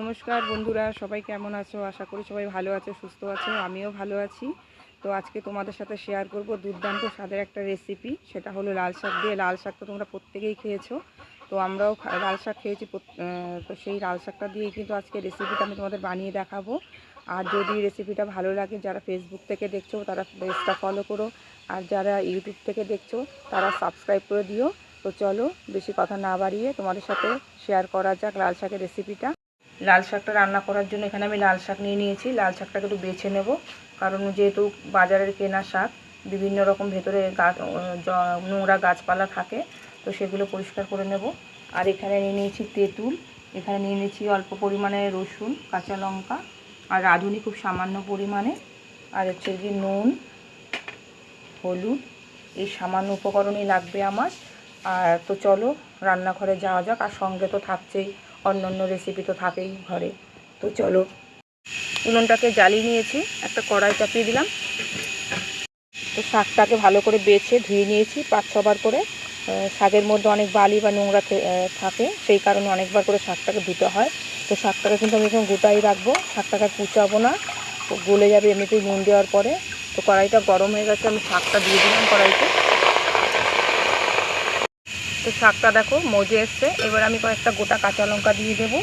নমস্কার বন্ধুরা, সবাই কেমন আছো? আশা করি সবাই ভালো আছো, সুস্থ আছো, আমিও ভালো আছি। তো আজকে তোমাদের সাথে শেয়ার করব দুর্দান্ত স্বাদের একটা রেসিপি সেটা হলো লাল শাক দিয়ে। লাল শাক তো তোমরা প্রত্যেকেই খেয়েছো। তো আমরাও লাল শাক খেয়েছি তো সেই লাল শাকটা দিয়েই কিন্তু আজকে রেসিপিটা আমি তোমাদের বানিয়ে দেখাবো। আর যদি রেসিপিটা ভালো লাগে, যারা ফেসবুক থেকে দেখছ, তারা পেজটা ফলো করো। আর যারা ইউটিউব থেকে দেখছ, তারা সাবস্ক্রাইব করে দিও। তো চলো, বেশি কথা না বাড়িয়ে তোমাদের সাথে শেয়ার করা যাক লাল শাকের রেসিপিটা লাল শাকটা রান্না করার জন্য এখানে আমি লাল শাক নিয়ে নিয়েছি। লাল শাকটাকে একটু বেছে নেব। কারণ যেহেতু বাজারের কেনা শাক, বিভিন্ন রকম ভেতরে গাছ নোংরা গাছপালা থাকে, তো সেগুলো পরিষ্কার করে নেব। আর এখানে নিয়ে নিয়েছি তেঁতুল, এখানে নিয়ে নিয়েছি অল্প পরিমাণে রসুন, কাঁচা লঙ্কা, আর রাঁধুনি খুব সামান্য পরিমাণে। আর হচ্ছে কি নুন, হলুদ, এই সামান্য উপকরণই লাগবে আমার। আর তো চলো, রান্নাঘরে যাওয়া যাক। আর সঙ্গে তো থাকছেই। অন্য অন্য রেসিপি তো থাকেই ঘরে। তো চলো, উনুনটাকে জ্বালিয়ে নিয়েছি, একটা কড়াই চাপিয়ে দিলাম। তো শাকটাকে ভালো করে বেছে ধুয়ে নিয়েছি পাঁচ ছবার করে। শাকের মধ্যে অনেক বালি বা নোংরা থাকে, সেই কারণে অনেকবার করে শাকটাকে ধুতে হয়। তো শাকটাকে কিন্তু আমি এখন গোটাই রাখব, শাকটাকে কুচাবো না। গলে যাবে এমনিতেই নুন দেওয়ার পরে। তো কড়াইটা গরম হয়ে গেছে, আমি শাকটা দিয়ে দিলাম কড়াইতে। তো শাকটা দেখো, মজে এসছে। এবার আমি কয়েকটা গোটা কাঁচা লঙ্কা দিয়ে দেবো।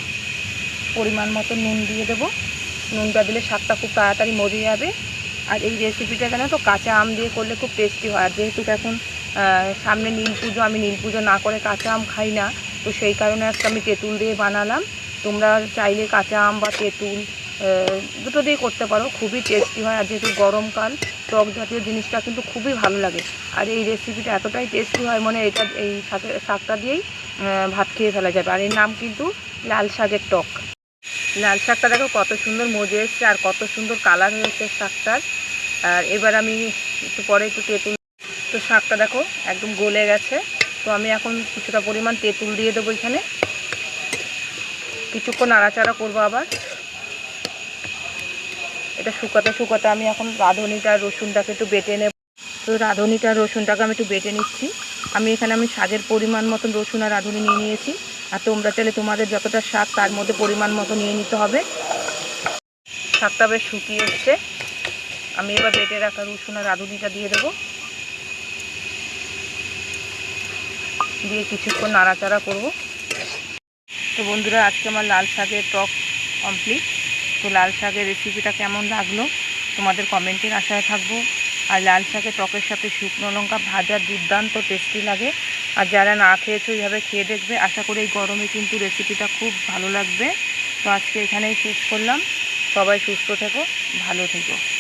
পরিমাণ মতো নুন দিয়ে দেবো। নুনটা দিলে শাকটা খুব তাড়াতাড়ি মজে যাবে। আর এই রেসিপিটা জানো তো, কাঁচা আম দিয়ে করলে খুব টেস্টি হয়। আর যেহেতু এখন সামনে নীল পুজো, আমি নীল পুজো না করে কাঁচা আম খাই না, তো সেই কারণে আজকে আমি তেঁতুল দিয়ে বানালাম। তোমরা চাইলে কাঁচা আম বা তেঁতুল দুটো দিয়ে করতে পারো, খুবই টেস্টি হয়। আর যেহেতু গরমকাল, টক জাতীয় জিনিসটা কিন্তু খুবই ভালো লাগে। আর এই রেসিপিটা এতটাই টেস্টি হয় মানে এটা এই শাকের শাকটা দিয়েই ভাত খেয়ে ফেলা যাবে। আর এর নাম কিন্তু লাল শাকের টক। লাল শাকটা দেখো কত সুন্দর মজে এসছে, আর কত সুন্দর কালার হয়েছে শাকটার। আর এবার আমি একটু পরে একটু তেঁতুল, তো শাকটা দেখো একদম গলে গেছে। তো আমি এখন কিছুটা পরিমাণ তেঁতুল দিয়ে দেবো এখানে। কিছুক্ষণ নাড়াচাড়া করব আবার। এটা শুকাতে শুকাতে আমি এখন রাঁধুনিটা রসুনটাকে একটু বেটে নেব। তো রাঁধুনিটা রসুনটাকে আমি একটু বেটে নিচ্ছি। আমি এখানে আমি শাকের পরিমাণ মতন রসুন আর রাঁধুনি নিয়ে নিয়েছি। আর তোমরা চাইলে তোমাদের যতটা শাক তার মধ্যে পরিমাণ মতো নিয়ে নিতে হবে। শাকটা বেশ শুকিয়ে এসছে। আমি এবার বেটে রাখা রসুন আর রাঁধুনিটা দিয়ে দেবো। দিয়ে কিছুক্ষণ নাড়াচাড়া করব। তো বন্ধুরা, আজকে আমার লাল শাকের টক কমপ্লিট। তো লাল শাকের রেসিপিটা কেমন লাগল? তোমাদের কমেন্টের আশায় থাকব। আর লাল শাকের টকের সাথে শুকনো লঙ্কা ভাজা দুর্দান্ত টেস্টি লাগে। আর যারা না খেয়েছো, এইভাবে খেয়ে দেখবে। আশা করি এই গরমে কিন্তু রেসিপিটা খুব ভালো লাগবে। তো আজকে এখানেই শেষ করলাম। সবাই সুস্থ থেকো, ভালো থেকো।